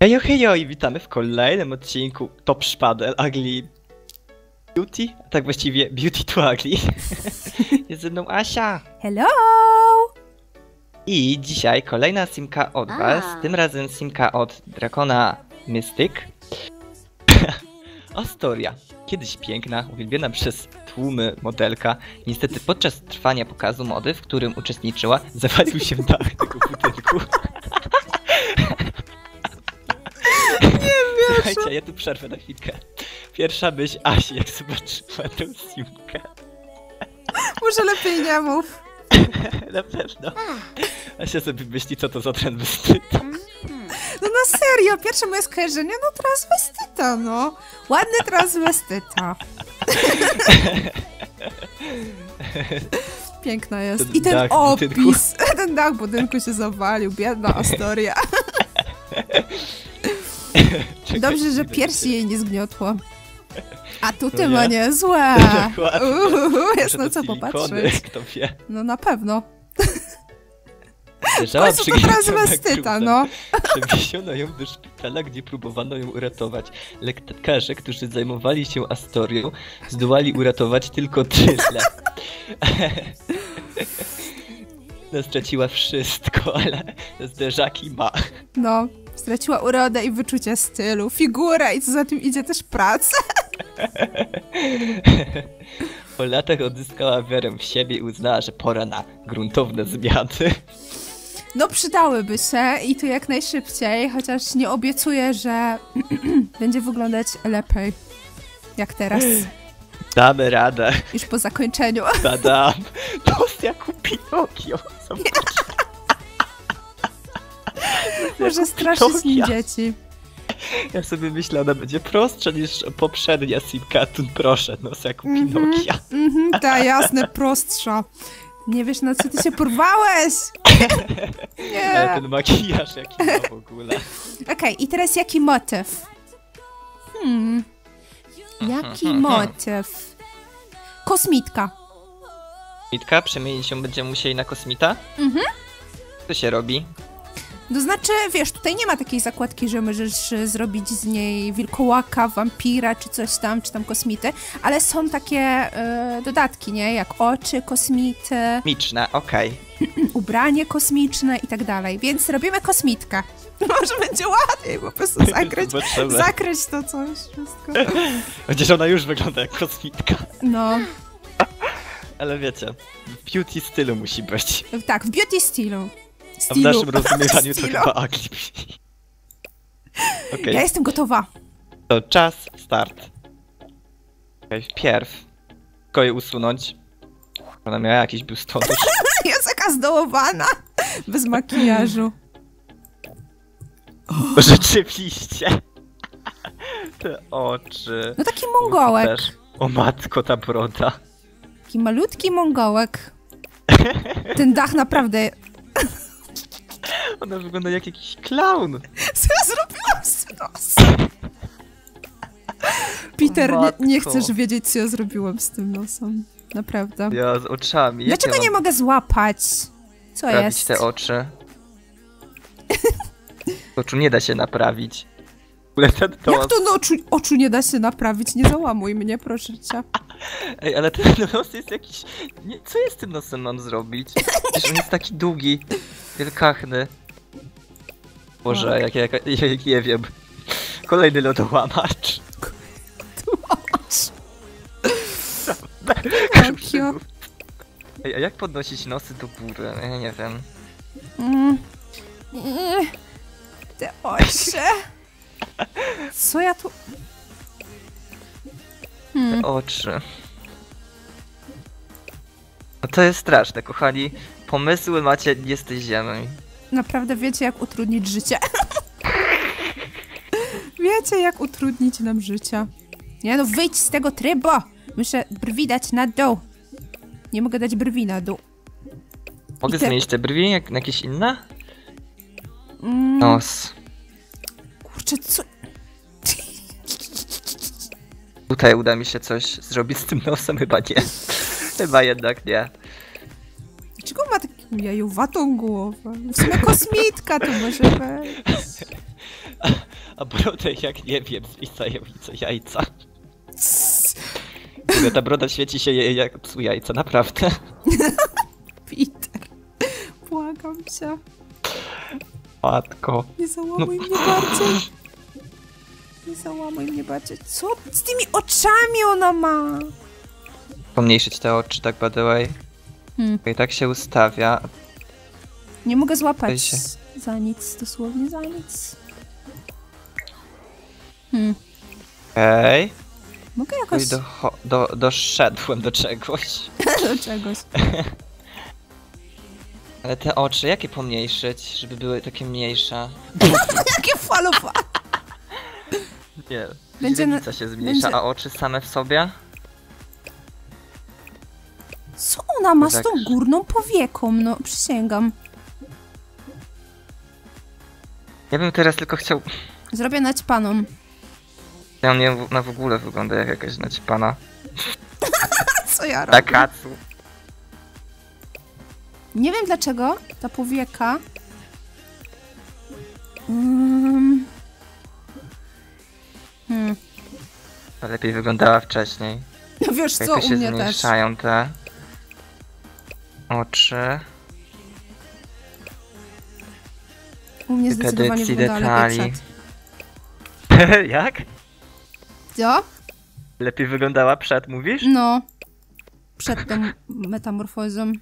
Hejo, hejo i witamy w kolejnym odcinku Top Szpadel Ugly Beauty, a tak właściwie Beauty to Ugly. Jest ze mną Asia. Hello! I dzisiaj kolejna simka od A. was, tym razem simka od Drakona Mystic. Astoria, kiedyś piękna, uwielbiona przez tłumy modelka, niestety podczas trwania pokazu mody, w którym uczestniczyła, zawalił się dach tego budynku. Nie Słuchajcie, ja tu przerwę na chwilkę. Pierwsza myśl Asi, jak zobaczyła tę simkę. Może lepiej nie mów. Na pewno. Asia sobie myśli, co to za transwestyta. No na serio, pierwsze moje skojarzenie, no transwestyta, no. Ładny transwestyta. Piękna jest. Ten I ten dach budynku. opis. Ten dach budynku się zawalił, biedna Astoria. Czekaj, Dobrze, że piersi jej nie zgniotło. A tu ty No ma nie? niezłe. Uuu, jest na co popatrzeć. Kto wie. No na pewno. Leżała to transwestyta, no. Przeniesiono ją do szpitala, gdzie próbowano ją uratować. Lekarze, którzy zajmowali się Astorią, zdołali uratować tylko tyle. No, straciła wszystko, ale zderzaki ma. No, straciła urodę i wyczucie stylu, figurę i co za tym idzie też pracę. Po latach odzyskała wiarę w siebie i uznała, że pora na gruntowne zmiany. No przydałyby się i to jak najszybciej, chociaż nie obiecuję, że będzie wyglądać lepiej. Jak teraz, Damy radę. już po zakończeniu. Tadam. Nos jak u Pinokio. Może straszy z nim dzieci. Ja sobie myślę, ona będzie prostsza niż poprzednia Simkatun, proszę, nos jak u Pinokia. Mhm, ta jasne, prostsza. Nie wiesz na co ty się porwałeś! Ale Nie. ten makijaż jaki ma w ogóle. Okej, i teraz jaki motyw? Hmm. Jaki motyw? Kosmitka. Mitka, przemienić się będziemy musieli na kosmita? Mhm. Co się robi? To znaczy, wiesz, tutaj nie ma takiej zakładki, że możesz e, zrobić z niej wilkołaka, wampira, czy coś tam, czy tam kosmity, ale są takie e, dodatki, nie? Jak oczy kosmity, Miczna, okej. ubranie kosmiczne i tak dalej, więc robimy kosmitkę. Może będzie łatwiej po prostu zakryć, zakryć to coś wszystko. Chociaż ona już wygląda jak kosmitka. No, Ale wiecie, w beauty stylu musi być. tak, w beauty stylu. A w naszym rozumiewaniu to chyba ugly. Okej, Ja jestem gotowa. to czas, start. Okej, wpierw. Tylko je usunąć. Ona miała jakiś biustonosz. Jest taka zdołowana, bez makijażu. Rzeczywiście. Te oczy. No taki mongołek. Też. O matko, ta broda. Taki malutki mongołek. Ten dach naprawdę... Ona wygląda jak jakiś klaun. Co ja zrobiłam z tym nosem? Peter, nie, nie chcesz wiedzieć, co ja zrobiłam z tym nosem. Naprawdę. Ja z oczami. Dlaczego ja nie mam mogę złapać? Co naprawić jest? te oczy? Oczu nie da się naprawić. Ten. Jak to no, oczu, oczu nie da się naprawić? Nie załamuj mnie, proszę cię. Ej, ale ten nos jest jakiś... Nie, co ja z tym nosem mam zrobić? Przecież on jest taki długi, wielkachny. Boże, jak, jak, jak, jak nie wiem. Kolejny lodołamacz. Tokio. Ej, a jak podnosić nosy do góry? Ja nie wiem. Mm. Mm. Te oczy. Co ja tu... Hmm. Oczy. No to jest straszne, kochani. Pomysły macie nie z tej ziemi. Naprawdę wiecie, jak utrudnić życie. wiecie, jak utrudnić nam życie. Nie no, wyjdź z tego trybu! Muszę brwi dać na dół. Nie mogę dać brwi na dół. Mogę te- zmienić te brwi jak na jakieś inne? Mm, Nos. Kurczę, co... Tutaj uda mi się coś zrobić z tym nosem, chyba nie. chyba jednak nie. Jajowatą głowę. W sumie kosmitka to może być. A brodę jak nie wiem, zwisające jajca. Mówię, Ta broda świeci się jak psu jajca, naprawdę. Peter. Błagam cię. Matko. Nie załamuj mnie bardziej. Nie załamuj mnie bardziej. Co z tymi oczami ona ma? Pomniejszyć te oczy, tak by the way. Hmm. I tak się ustawia. Nie mogę złapać się. za nic, dosłownie za nic. Hmm. Okej. Mogę jakoś Do, do, doszedłem do czegoś. do czegoś. Ale te oczy, jakie pomniejszyć, żeby były takie mniejsze? Jakie falowa! Nie. Będzie Źrenica się zmniejsza, będzie- a oczy same w sobie? Co ona ma z Tak. tą górną powieką? No, przysięgam. Ja bym teraz tylko chciał... Zrobię naćpaną. Ja nie na w ogóle wygląda jak jakaś naćpana. Co ja robię? Takatsu. Nie wiem dlaczego ta powieka. Mm. Hmm. Lepiej wyglądała wcześniej. No wiesz co, u mnie też. zmniejszają te oczy. U mnie zdecydowanie Predykcji wygląda lepiej detali. przed. jak? Co? Lepiej wyglądała przed, mówisz? No. Przed tą metamorfozą.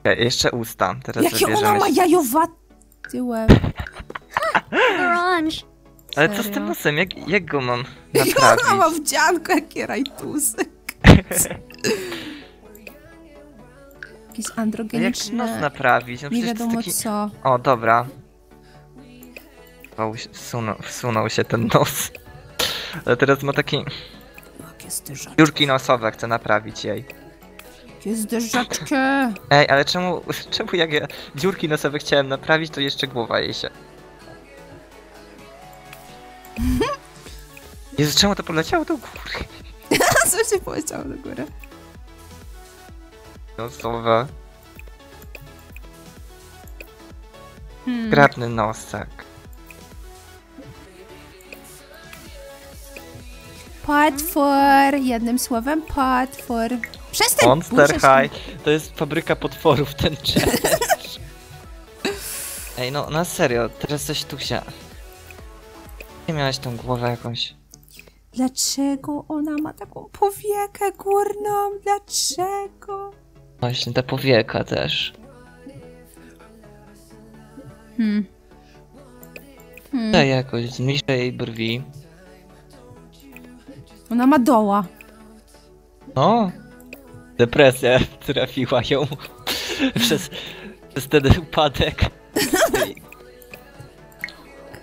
Okej, jeszcze usta. Teraz Jakie ona ma się- jajowaty łeb. Orange. Ale co z Serio? tym nosem? Jak, jak go mam Jakie ona ma naprawić? wdzianko, jakie rajtusy. Jakieś Jak nos androgeniczne. naprawić? No Nie wiadomo jest taki... co. O, dobra. Wsunął, wsunął się ten nos. Ale teraz ma zderzaczki. dziurki nosowe, chcę naprawić jej. Jakie zderzaczki. Ej, ale czemu, czemu jak ja dziurki nosowe chciałem naprawić, to jeszcze głowa jej się... Jezu, czemu to poleciało do góry? Co się powiedziało do góry? Nosowe. Hmm. Grabny nosek. Potwór. Jednym słowem potwór. Przestań Monster High to jest fabryka potworów, ten challenge. Ej, no na serio, teraz coś tu się... Nie miałeś tą głowę jakąś... Dlaczego ona ma taką powiekę górną? Dlaczego? Właśnie ta powieka też. Hmm. Hmm. Daj jakoś, zmniejszę jej brwi. Ona ma doła. No. Depresja trafiła ją przez, przez ten upadek.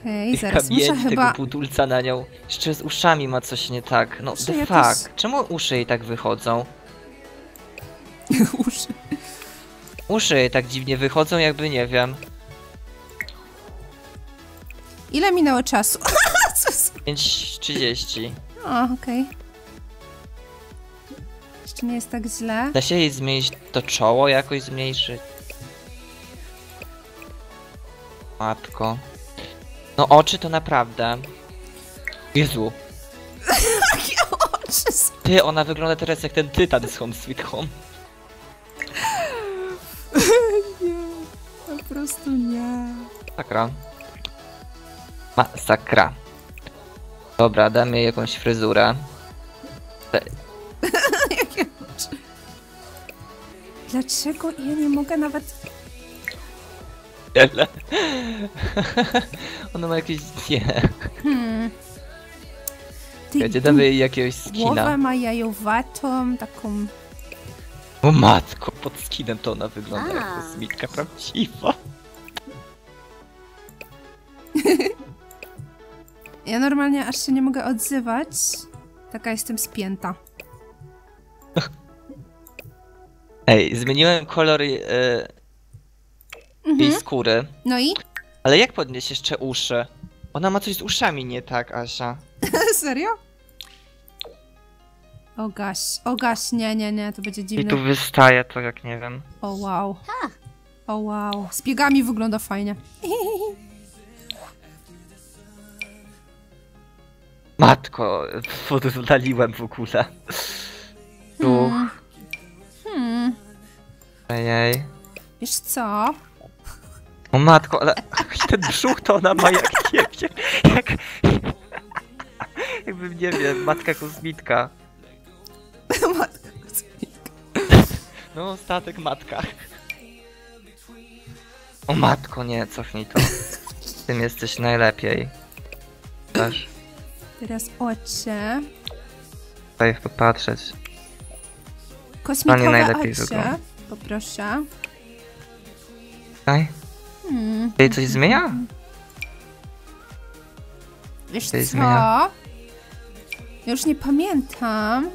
Okej, I zaraz muszę chyba... tego budulca na nią. Jeszcze z uszami ma coś nie tak. No, the fuck. Czemu uszy jej tak wychodzą? Uszy. Uszy jej tak dziwnie wychodzą, jakby nie wiem. Ile minęło czasu? Co z... 5.30. O, okej. Jeszcze nie jest tak źle. Da się jej zmienić to czoło jakoś zmniejszyć? Matko. No oczy to naprawdę. Jezu. Jakie oczy są? Ty, ona wygląda teraz jak ten tytan z Home Sweet Home. Nie, po prostu nie. Sakra. Masakra. Dobra, damy jej jakąś fryzurę. Jakie oczy? Dlaczego ja nie mogę nawet... Ele. Ona ma jakieś... Nie. Hmm. Ty Wiecie, damy jej jakiegoś skina. Głowę ma jajowatą, taką... O matko, pod skinem to ona wygląda jak A. kosmitka prawdziwa. Ja normalnie aż się nie mogę odzywać. Taka jestem spięta. Ej, zmieniłem kolor e, jej Mhm. skóry. No i? Ale jak podnieść jeszcze uszy? Ona ma coś z uszami nie tak, Asia. Serio? O gaś, o gaś, nie, nie, nie, to będzie I dziwne. tu wystaje to jak nie wiem. O wow. O wow. Z biegami wygląda fajnie. Matko, podaliłem w ogóle. Duch. Hmm. Ejej. Wiesz co? O matko, ale ten brzuch to ona ma jak nie wiem, jak... Jakbym, nie wiem, matka kosmitka. Matka No, statek matka. O matko, nie, cofnij to. Tym jesteś najlepiej. Dasz Teraz ocie. tutaj popatrzeć. Kosmitowe najlepiej ocie. wygląda. Poproszę. Tutaj? Hmm. Jej coś zmienia? Wiesz Coś co? zmienia? Już nie pamiętam.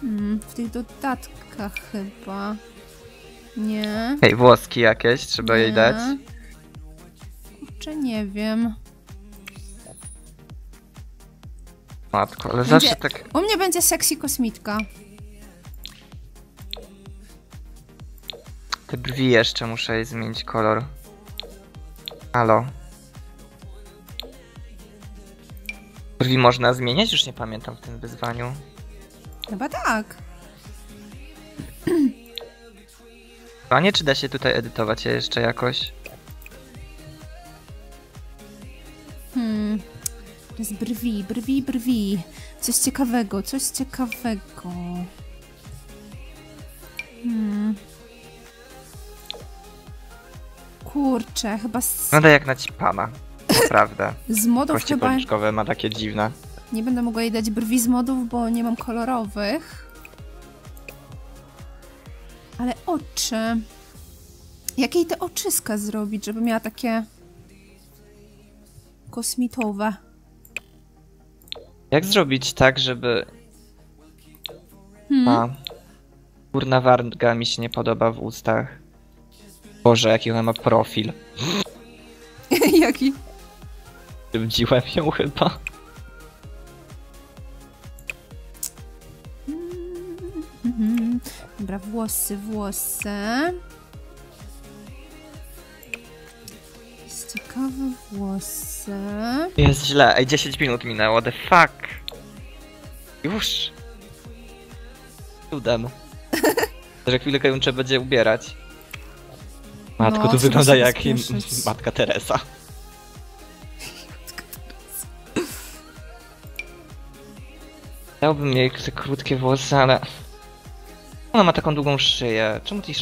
Hmm, w tych dodatkach chyba. Nie. Hej, włoski jakieś, trzeba jej nie. dać. Kurczę, nie wiem. Matko, ale Będzie- zawsze tak... U mnie będzie sexy kosmitka. Te brwi jeszcze muszę zmienić kolor. Halo. Brwi można zmieniać? Już nie pamiętam w tym wyzwaniu. Chyba tak. A nie, czy da się tutaj edytować je jeszcze jakoś? Hmm. To jest brwi, brwi, brwi. Coś ciekawego, coś ciekawego. Kurczę, chyba z, Wygląda jak naćpana. Naprawdę. z modów Kości chyba policzkowe ma takie dziwne. nie będę mogła jej dać brwi z modów, bo nie mam kolorowych. Ale oczy. Jakiej te oczyska zrobić, żeby miała takie kosmitowe? Jak zrobić tak, żeby... Hmm. A, górna warga mi się nie podoba w ustach. Boże, jaki ona ma profil. Jaki? Wdziłem ją chyba. Mhm. Dobra, włosy, włosy. Jest ciekawe włosy. Jest źle. Ej, 10 minut minęło, the fuck. Już. Cudem. Że chwilkę ją trzeba będzie ubierać. Matko, No, tu trzeba wygląda jak matka Teresa. Chciałbym mieć te krótkie włosy, ale... Ona ma taką długą szyję. Czemu ty...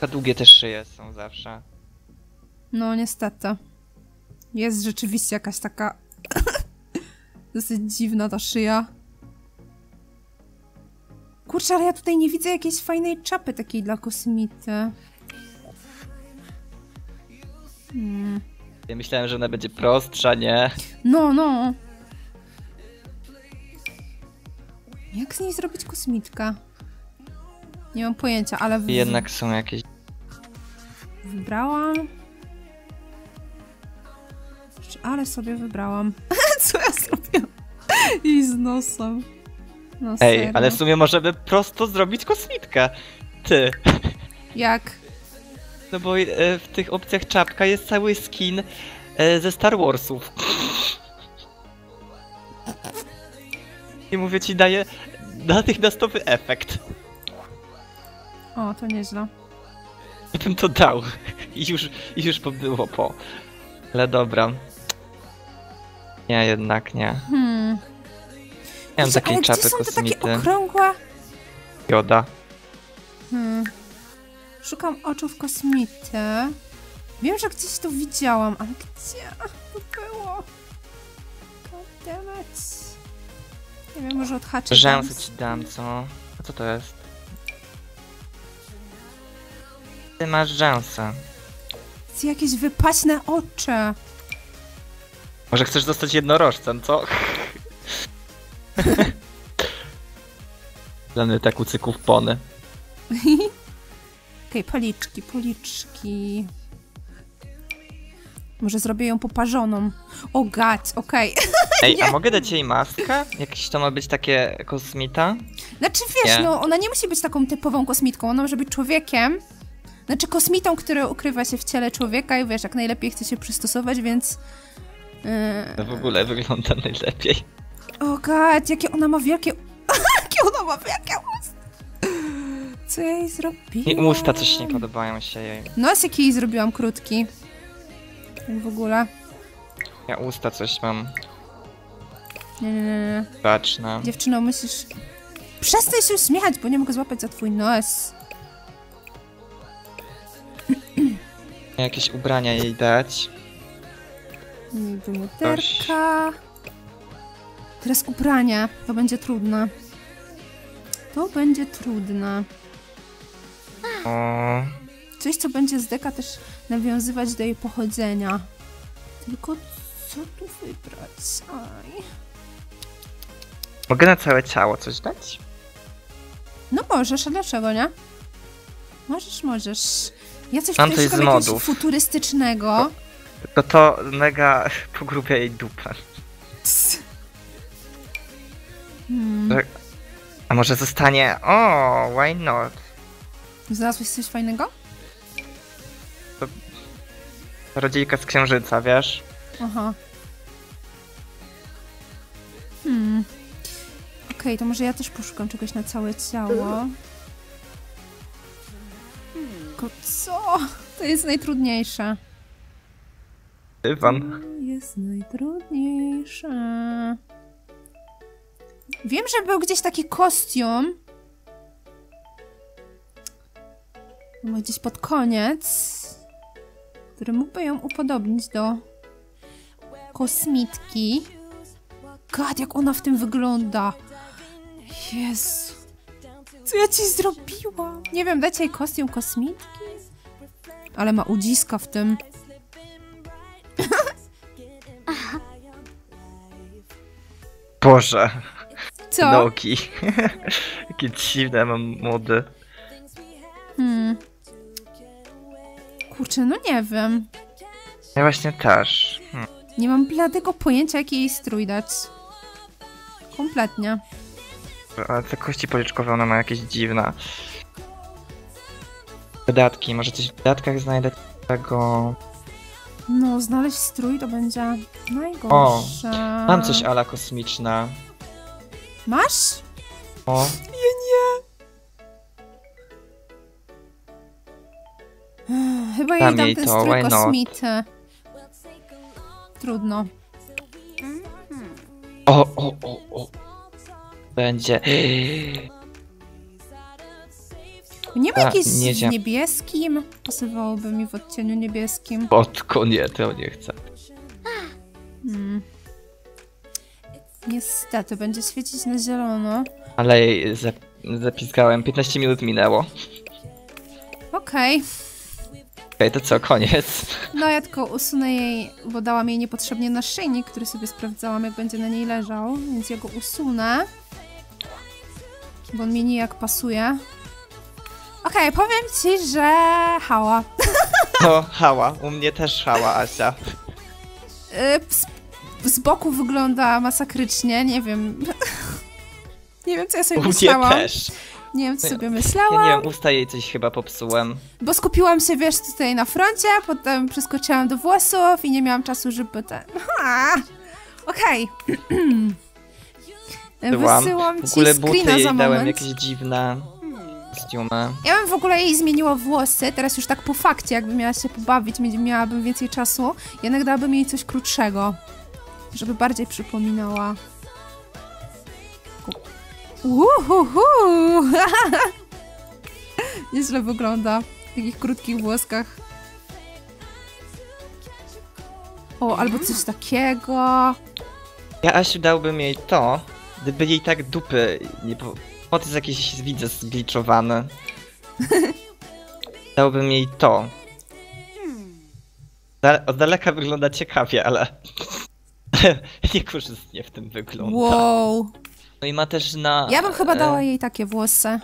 Za długie te szyje są zawsze. No, niestety. Jest rzeczywiście jakaś taka dosyć dziwna ta szyja. Kurczę, ale ja tutaj nie widzę jakiejś fajnej czapy takiej dla kosmity. Hmm. Ja myślałem, że ona będzie prostsza, nie? No, no. Jak z niej zrobić kosmitka? Nie mam pojęcia, ale w... Jednak są jakieś... wybrałam. Ale sobie wybrałam. Co ja zrobiłam? I z nosem. No Ej, serio. ale w sumie możemy prosto zrobić kosmitkę. Ty. Jak? No bo e, w tych opcjach czapka jest cały skin e, ze Star Warsów. I mówię ci, daje natychmiastowy efekt. O, to nieźle. I bym to dał. I już, i już by było po. Ale dobra. Nie, jednak nie. Hmm. Mam Wiecie, takiej ale czapy gdzie są te takie okrągłe? Joda. Hmm. Szukam oczów kosmity. Wiem, że gdzieś to widziałam, ale gdzie to było? Goddammit. Nie wiem, może odhaczę. Rzęsy ci dam, co? A co to jest? Ty masz rzęsę. Jakieś wypaśne oczy. Może chcesz zostać jednorożcem, co? Planeta kucyków pony. Okej, policzki, policzki. Może zrobię ją poparzoną. O gad, okej. Ej, a mogę dać jej maskę? Jakieś to ma być takie kosmita? Znaczy wiesz, Nie. no ona nie musi być taką typową kosmitką, ona może być człowiekiem. Znaczy kosmitą, który ukrywa się w ciele człowieka i wiesz, jak najlepiej chce się przystosować, więc... Yy... To w ogóle wygląda najlepiej. O gad, jakie ona ma wielkie... jakie ona ma wielkie usta! Co ja jej zrobiłam? I usta coś nie podobają się jej. Nos jaki jej zrobiłam krótki. Tak w ogóle. Ja usta coś mam Nie, nie, nie, baczne. Dziewczyno, myślisz... Przestań się uśmiechać, bo nie mogę złapać za twój nos. Jakieś ubrania jej dać. Wymuterka. Teraz ubrania. To będzie trudne. To będzie trudne. Coś, co będzie z deka też nawiązywać do jej pochodzenia. Tylko co tu wybrać? Aj. mogę na całe ciało coś dać? No możesz, a dlaczego nie? Możesz, możesz. Ja coś Mam tutaj coś z modów. futurystycznego. To to mega pogrubia jej dupę. A może zostanie... O, why not? Znalazłeś coś fajnego? Rodziejka z księżyca, wiesz? Aha. Hmm. Okej, to może ja też poszukam czegoś na całe ciało. Tylko co? To jest najtrudniejsze. Dywan. To jest najtrudniejsze. Wiem, że był gdzieś taki kostium. Gdzieś pod koniec. Który mógłby ją upodobnić do kosmitki. Gad, jak ona w tym wygląda. Jezu. Co ja ci zrobiłam? Nie wiem, dajcie jej kostium kosmitki? Ale ma udziska w tym. Boże, Co? nogi. Jakie dziwne mam mody. Hmm. Kurczę, no nie wiem. Ja właśnie też. Hmm. Nie mam bladego pojęcia, jaki jej strój dać. Kompletnie. Ale te kości policzkowe, one ma jakieś dziwne. Dodatki, może coś w dodatkach znajdę tego... No, znaleźć strój to będzie najgorsze. Mam coś ala kosmiczne. Masz? O, Chyba jej Dam dam jej ten to, strój why not? kosmity. Trudno. o, o, o, o. Będzie... Nie ma A, jakiejś nie w wiem. niebieskim? Pasowałoby mi w odcieniu niebieskim. Potko, nie, to nie chcę. Niestety, będzie świecić na zielono. Ale jej zap zapiskałem, 15 minut minęło. Okej. Okej, to co, koniec? No ja tylko usunę jej, bo dałam jej niepotrzebnie naszyjnik, który sobie sprawdzałam, jak będzie na niej leżał, więc ja go usunę. Bo on mi nijak pasuje. Okej, powiem ci, że hała. To hała, u mnie też hała, Asia. Y, Z, boku wygląda masakrycznie, nie wiem. Nie wiem, co ja sobie U myślałam. też. Nie wiem, co sobie Ja myślałam. nie wiem, usta jej coś chyba popsułem. Bo skupiłam się, wiesz, tutaj na froncie, potem przeskoczyłam do włosów i nie miałam czasu, żeby ten... Okej. Byłam. Wysyłam W ci ogóle buty screena jej za dałem moment. jakieś dziwne kostiumy. Ja bym w ogóle jej zmieniła włosy, teraz już tak po fakcie, jakby miała się pobawić, miałabym więcej czasu, jednak dałabym jej coś krótszego, żeby bardziej przypominała. Uhuhu! Nieźle wygląda w takich krótkich włoskach. O, albo coś takiego. Ja Asiu dałbym jej to, gdyby jej tak dupy nie po... To jest jakieś, widzę, zgliczowany. Dałbym jej to. Da od daleka wygląda ciekawie, ale... Niekorzystnie w tym wygląda. Wow. No i ma też na... Ja bym chyba e, dała jej takie włosy.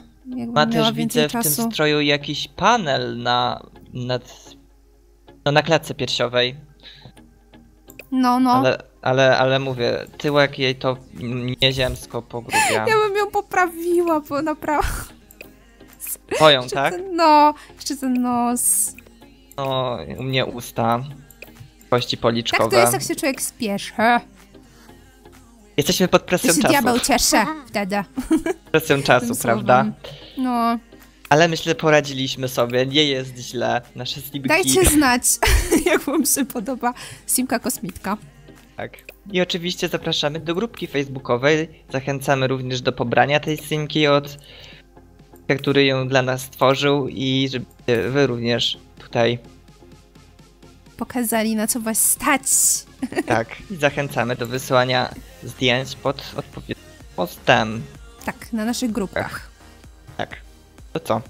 Ma też widzę w czasu. tym stroju jakiś panel na... nad... No na klatce piersiowej. No, no. Ale, ale, ale mówię, tyłek jej to nieziemsko pogrubia. Ja bym ją poprawiła, bo naprawdę... Twoją, tak? ten, no, jeszcze ten nos. No, u mnie usta. Kości Tak policzkowe. to jest, jak się człowiek spieszy. Jesteśmy pod presją czasu. diabeł cieszy wtedy. Presją czasu, prawda? No, Ale myślę, poradziliśmy sobie. Nie jest źle. Nasze slipki. dajcie znać, jak wam się podoba Simka Kosmitka. Tak. I oczywiście zapraszamy do grupki facebookowej. Zachęcamy również do pobrania tej simki od który ją dla nas stworzył i żeby wy również tutaj Pokazali, na co was stać. tak. I zachęcamy do wysyłania zdjęć pod odpowiednim postem. Tak, na naszych grupach. Tak. To co?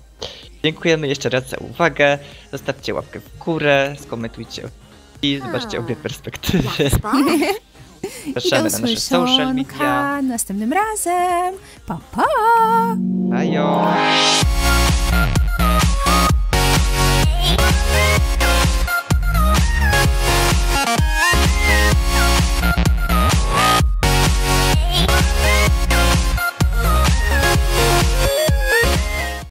Dziękujemy jeszcze raz za uwagę. Zostawcie łapkę w górę, skomentujcie i zobaczcie obie perspektywy. Zapraszamy na nasze social media. następnym razem. Pa, pa! Ajo!